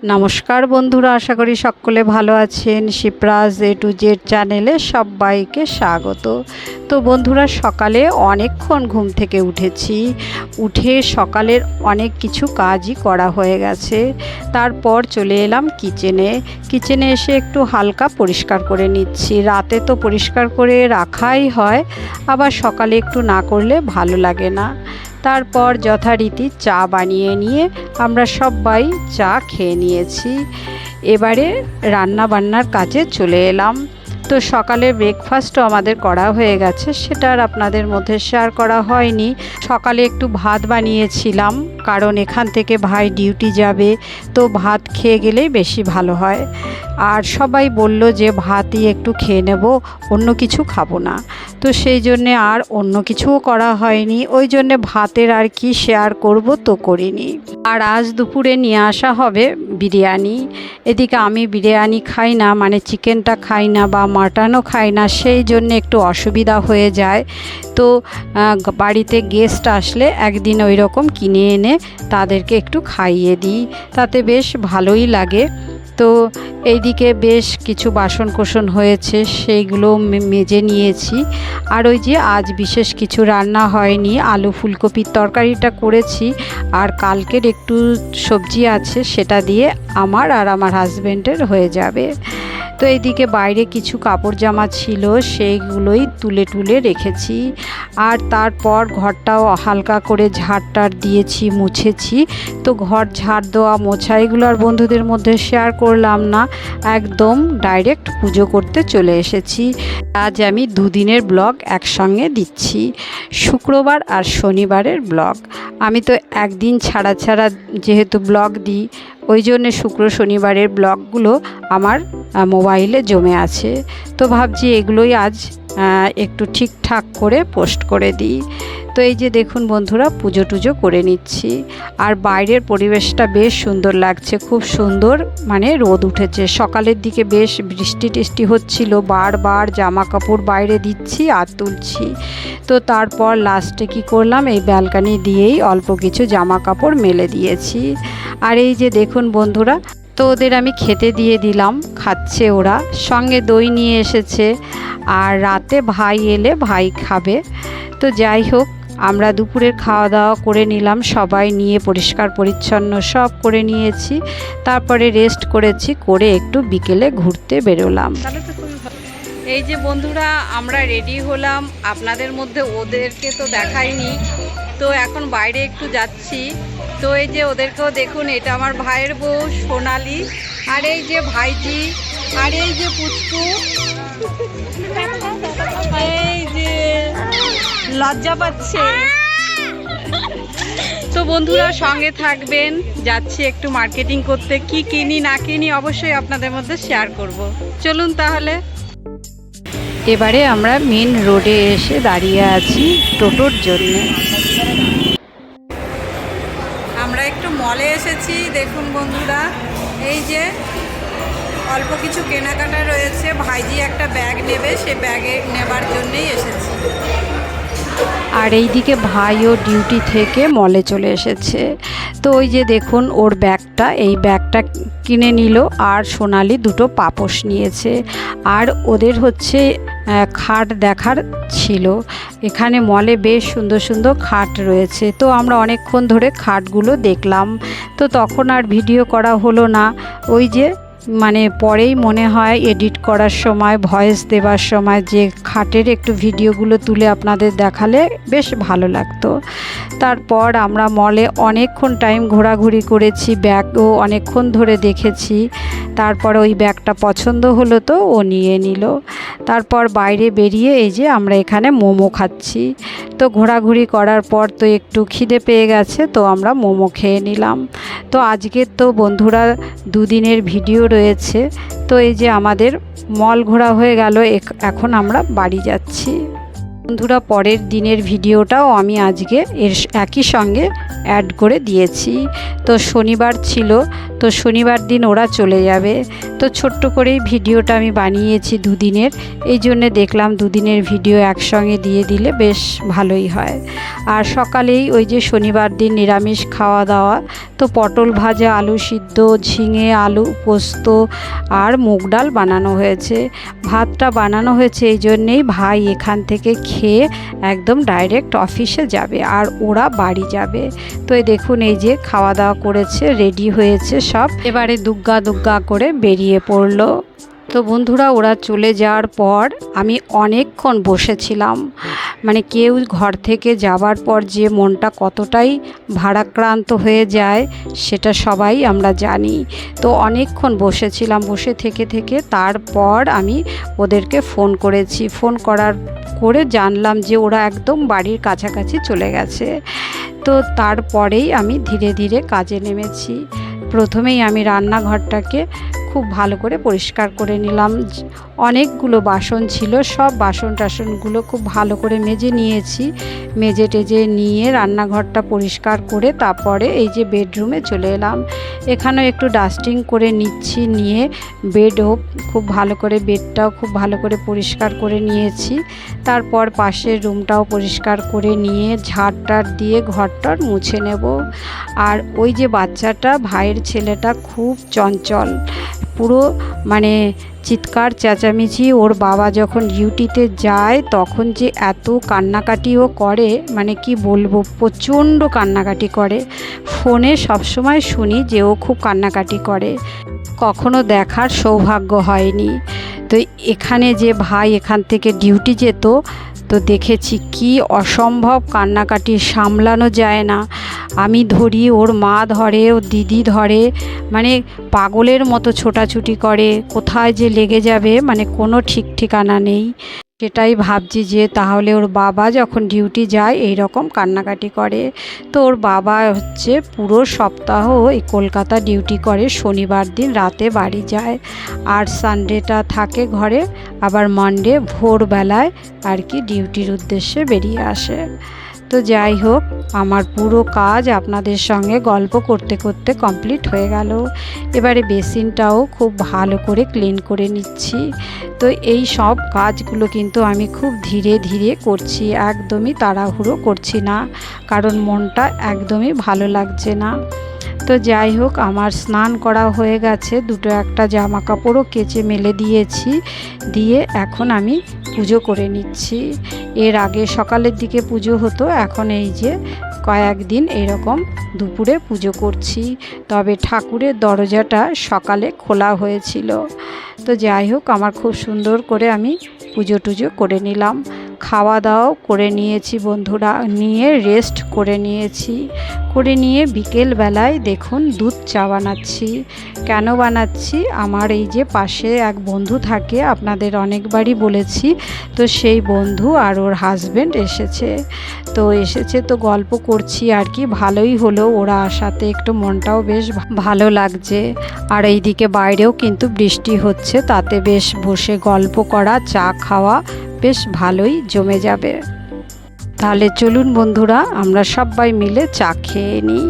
নমস্কার বন্ধুরা, আশা করি সকলে ভালো আছেন। শিপ্রাজ এ টু জেড চ্যানেলে সবাইকে স্বাগত। তো বন্ধুরা, সকালে অনেকক্ষণ ঘুম থেকে উঠেছি। উঠে সকালের অনেক কিছু কাজই করা হয়ে গেছে। তারপর চলে এলাম কিচেনে। কিচেনে এসে একটু হালকা পরিষ্কার করে নিচ্ছি। রাতে তো পরিষ্কার করে রাখাই হয়, আবার সকালে একটু না করলে ভালো লাগে না। তারপর যথারীতি চা বানিয়ে নিয়ে আমরা সবাই চা খেয়ে নিয়েছি। এবারে রান্না বান্নার কাজে চলে এলাম। তো সকালে ব্রেকফাস্টও আমাদের করা হয়ে গেছে, সেটা আর আপনাদের মধ্যে শেয়ার করা হয়নি। সকালে একটু ভাত বানিয়েছিলাম, কারণ এখান থেকে ভাই ডিউটি যাবে, তো ভাত খেয়ে গেলেই বেশি ভালো হয়। আর সবাই বলল যে ভাতই একটু খেয়ে নেব, অন্য কিছু খাব না। তো সেই জন্যে আর অন্য কিছুও করা হয়নি, ওই জন্যে ভাতের আর কি শেয়ার করব তো করিনি। আর আজ দুপুরে নিয়ে আসা হবে বিরিয়ানি। এদিকে আমি বিরিয়ানি খাই না মানে চিকেনটা খাই না বা মাটনও খাই না, সেই জন্য একটু অসুবিধা হয়ে যায়। তো বাড়িতে গেস্ট আসলে একদিন ওই রকম কিনে এনে তাদেরকে একটু খাইয়ে দিই, তাতে বেশ ভালোই লাগে। তো, এইদিকে বেশ কিছু বাসন কোসন হয়েছে, সেইগুলো মেজে নিয়েছি। আর ওই যে আজ বিশেষ কিছু রান্না হয়নি, আলু ফুলকপির তরকারিটা করেছি, আর কালকের একটু সবজি আছে, সেটা দিয়ে আমার আর আমার হাজব্যান্ডের হয়ে যাবে। তো এইদিকে বাইরে কিছু কাপড় জামা ছিল, সেইগুলোই তুলে তুলে রেখেছি। আর তারপর ঘরটাও হালকা করে ঝাড়টার দিয়েছি, মুছেছি। তো ঘর ঝাড় দেওয়া, মোছা এগুলো আর বন্ধুদের মধ্যে শেয়ার করলাম না। একদম ডাইরেক্ট পুজো করতে চলে এসেছি। আজ আমি দুদিনের ব্লগ একসঙ্গে দিচ্ছি, শুক্রবার আর শনিবারের ব্লগ আমি তো একদিন ছাড়া ছাড়া যেহেতু ব্লগ দিই ওই জন্যে শুক্র শনিবারের ব্লগগুলো আমার মোবাইলে জমে আছে। তো ভাবছি এগুলোই আজ একটু ঠিকঠাক করে পোস্ট করে দিই। তো এই যে দেখুন বন্ধুরা, পুজো টুজো করে নিচ্ছি। আর বাইরের পরিবেশটা বেশ সুন্দর লাগছে, খুব সুন্দর মানে রোদ উঠেছে। সকালের দিকে বেশ বৃষ্টি টিষ্টি হচ্ছিল, বারবার জামা কাপড় বাইরে দিচ্ছি আর তুলছি। তো তারপর লাস্টে কি করলাম, এই ব্যালকানি দিয়েই অল্প কিছু জামা কাপড় মেলে দিয়েছি। আর এই যে দেখুন বন্ধুরা তো ওদের আমি খেতে দিয়ে দিলাম, খাচ্ছে ওরা। সঙ্গে দই নিয়ে এসেছে, আর রাতে ভাই এলে ভাই খাবে। তো যাই হোক, আমরা দুপুরের খাওয়া দাওয়া করে নিলাম, সবাই নিয়ে পরিষ্কার পরিচ্ছন্ন সব করে নিয়েছি। তারপরে রেস্ট করেছি, করে একটু বিকেলে ঘুরতে বেরোলাম। এই যে বন্ধুরা, আমরা রেডি হলাম। আপনাদের মধ্যে ওদেরকে তো দেখাইনি। তো এখন বাইরে একটু যাচ্ছি। তো এই যে ওদেরকেও দেখুন, এটা আমার ভাইয়ের বউ সোনালি, আর এই যে ভাইজি আর এই যে পুচকু, এই যে লজ্জা পাচ্ছে। তো বন্ধুরা সঙ্গে থাকবেন, যাচ্ছি একটু মার্কেটিং করতে, কি কিনি, না কিনি অবশ্যই আপনাদের মধ্যে শেয়ার করব। চলুন তাহলে। এবারে আমরা মেন রোডে এসে দাঁড়িয়ে আছি টোটোর জন্য। মলে এসেছি, দেখুন বন্ধুরা। এই যে অল্প কিছু কেনাকাটা রয়েছে, ভাইজি একটা ব্যাগ নেবে, সে ব্যাগে নেবার জন্যই এসেছি। আর এই এইদিকে ভাইও ডিউটি থেকে মলে চলে এসেছে। তো ওই যে দেখুন ওর ব্যাগটা, এই ব্যাগটা কিনে নিল আর সোনালি দুটো পাপোশ নিয়েছে। আর ওদের হচ্ছে খাট দেখার ছিল। এখানে মলে বেশ সুন্দর সুন্দর খাট রয়েছে। তো আমরা অনেকক্ষণ ধরে খাটগুলো দেখলাম। তো তখন আর ভিডিও করা হলো না। ওই যে মানে পরেই মনে হয় এডিট করার সময় ভয়েস দেবার সময় যে খাটের একটু ভিডিওগুলো তুলে আপনাদের দেখালে বেশ ভালো লাগতো। তারপর আমরা মলে অনেকক্ষণ টাইম ঘোরাঘুরি করেছি ব্যাগও অনেকক্ষণ ধরে দেখেছি। তারপর ওই ব্যাগটা পছন্দ হলো তো ও নিয়ে নিল। তারপর বাইরে বেরিয়ে এই যে আমরা এখানে মোমো খাচ্ছি। তো ঘোরাঘুরি করার পর তো একটু খিদে পেয়ে গেছে, তো আমরা মোমো খেয়ে নিলাম। তো আজকের তো বন্ধুরা দুদিনের ভিডিও রয়েছে। তো এই যে আমাদের মল ঘোরা হয়ে গেল এখ- এখন আমরা বাড়ি যাচ্ছি। বন্ধুরা, পরের দিনের ভিডিওটাও আমি আজকে এর একই সঙ্গে অ্যাড করে দিয়েছি। তো শনিবার ছিল তো শনিবার দিন ওরা চলে যাবে। তো ছোট্ট করেই ভিডিওটা আমি বানিয়েছি দুদিনের। এই জন্যে দেখলাম দুদিনের ভিডিও একসঙ্গে দিয়ে দিলে বেশ ভালোই হয়। আর সকালেই ওই যে শনিবার দিন নিরামিষ খাওয়া দাওয়া, তো পটল ভাজা, আলু সিদ্ধ, ঝিঙে, আলু পোস্ত আর মুগ ডাল বানানো হয়েছে। ভাতটা বানানো হয়েছে এই জন্যেই ভাই এখান থেকে খেয়ে একদম ডাইরেক্ট অফিসে যাবে আর ওরা বাড়ি যাবে। তো এই দেখুন এই যে খাওয়া দাওয়া করেছে রেডি হয়েছে সব। এবারে দুগ্গা দুগ্গা করে বেরিয়ে পড়ল। তো বন্ধুরা, ওরা চলে যাওয়ার পর আমি অনেকক্ষণ বসেছিলাম। মানে কেউ ঘর থেকে যাবার পর যে মনটা কতটাই ভারাক্রান্ত হয়ে যায়, সেটা সবাই আমরা জানি। তো অনেকক্ষণ বসেছিলাম। বসে থেকে থেকে তারপর আমি ওদেরকে ফোন করেছি। ফোন করার, করে জানলাম যে ওরা একদম বাড়ির কাছাকাছি চলে গেছে। তো তারপরেই আমি ধীরে ধীরে কাজে নেমেছি। প্রথমেই আমি রান্নাঘরটাকে খুব ভালো করে পরিষ্কার করে নিলাম। অনেকগুলো বাসন ছিল, সব বাসন টাসনগুলো খুব ভালো করে মেজে নিয়েছি। মেজে টেজে নিয়ে রান্নাঘরটা পরিষ্কার করে তারপরে এই যে বেডরুমে চলে এলাম। এখানেও একটু ডাস্টিং করে নিচ্ছি, নিয়ে বেডও খুব ভালো করে বেডটাও খুব ভালো করে পরিষ্কার করে নিয়েছি। তারপর পাশের রুমটাও পরিষ্কার করে নিয়ে ঝাড়টার দিয়ে ঘরটার মুছে নেব। আর ওই যে বাচ্চাটা, ভাইয়ের ছেলেটা খুব চঞ্চল। পুরো মানে চিৎকার, চেঁচামেচি, ওর বাবা যখন ডিউটিতে যায় তখন যে এত কান্নাকাটিও করে মানে কি বলব, প্রচণ্ড কান্নাকাটি করে। ফোনে সবসময় শুনি যে ও খুব কান্নাকাটি করে। কখনো দেখার সৌভাগ্য হয়নি। তো এখানে যে ভাই এখান থেকে ডিউটি যেত, তো দেখেছি কি অসম্ভব কান্নাকাটি, সামলানো যায় না। আমি ধরি, ওর মা ধরে ওর দিদি ধরে মানে পাগলের মতো ছোটাছুটি করে, কোথায় যে লেগে যাবে মানে কোনো ঠিক ঠিকানা নেই। সেটাই ভাবছি যে তাহলে ওর বাবা যখন ডিউটি যায় এই রকম কান্নাকাটি করে। তো ওর বাবা হচ্ছে পুরো সপ্তাহ এই কলকাতা ডিউটি করে, শনিবার দিন রাতে বাড়ি যায়। আর সানডেটা থাকে ঘরে, আবার মানডে ভোরবেলায় আর কি ডিউটির উদ্দেশ্যে বেরিয়ে আসে। তো যাই হোক, আমার পুরো কাজ আপনাদের সঙ্গে গল্প করতে করতে কমপ্লিট হয়ে গেল। এবারে বেসিনটাও খুব ভালো করে ক্লিন করে নিচ্ছি। তো এই সব কাজগুলো কিন্তু আমি খুব ধীরে ধীরে করছি, একদমই তাড়াহুড়ো করছি না, কারণ মনটা একদমই ভালো লাগছে না। তো যাই হোক, আমার স্নান করা হয়ে গেছে, দুটো একটা জামা কাপড়ও কেচে মেলে দিয়েছি, দিয়ে এখন আমি পুজো করে নিচ্ছি। এর আগে সকালের দিকে পুজো হতো, এখন এই যে কয়েকদিন এরকম দুপুরে পুজো করছি। তবে ঠাকুরের দরজাটা সকালে খোলা হয়েছিল। তো যাই হোক, আমার খুব সুন্দর করে আমি পুজো টুজো করে নিলাম। খাওয়া দাওয়াও করে নিয়েছি বন্ধুরা। নিয়ে রেস্ট করে নিয়েছি। করে নিয়ে বিকেল বেলায় দেখুন দুধ চা বানাচ্ছি। কেন বানাচ্ছি? আমার এই যে পাশে এক বন্ধু থাকে, আপনাদের অনেকবারই বলেছি, তো সেই বন্ধু আর ওর হাজব্যান্ড এসেছে। তো এসেছে তো গল্প করছি আর কি, ভালোই হলো ওরা আসাতে, একটু মনটাও বেশ ভালো লাগছে। আর এইদিকে বাইরেও কিন্তু বৃষ্টি হচ্ছে, তাতে বেশ বসে গল্প করা, চা খাওয়া বেশ ভালোই জমে যাবে। তাহলে চলুন বন্ধুরা, আমরা সবাই মিলে চা খেয়ে নিই।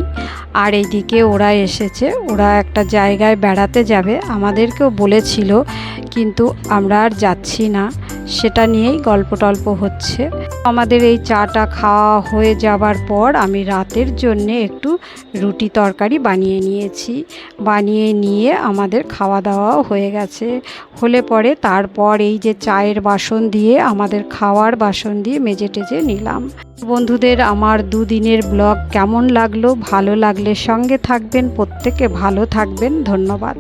আর এইদিকে ওরা এসেছে, ওরা একটা জায়গায় বেড়াতে যাবে। আমাদেরকেও বলেছিল, কিন্তু আমরা আর যাচ্ছি না। সেটা নিয়েই গল্প টল্প হচ্ছে। আমাদের এই চাটা খাওয়া হয়ে যাবার পর আমি রাতের জন্যে একটু রুটি তরকারি বানিয়ে নিয়েছি। বানিয়ে নিয়ে আমাদের খাওয়া দাওয়াও হয়ে গেছে। হলে পরে তারপর এই যে চায়ের বাসন দিয়ে আমাদের খাওয়ার বাসন দিয়ে মেজে টেজে নিলাম। বন্ধুদের, আমার দুদিনের ব্লগ কেমন লাগল? ভালো লাগলে সঙ্গে থাকবেন, প্রত্যেকে ভালো থাকবেন। ধন্যবাদ।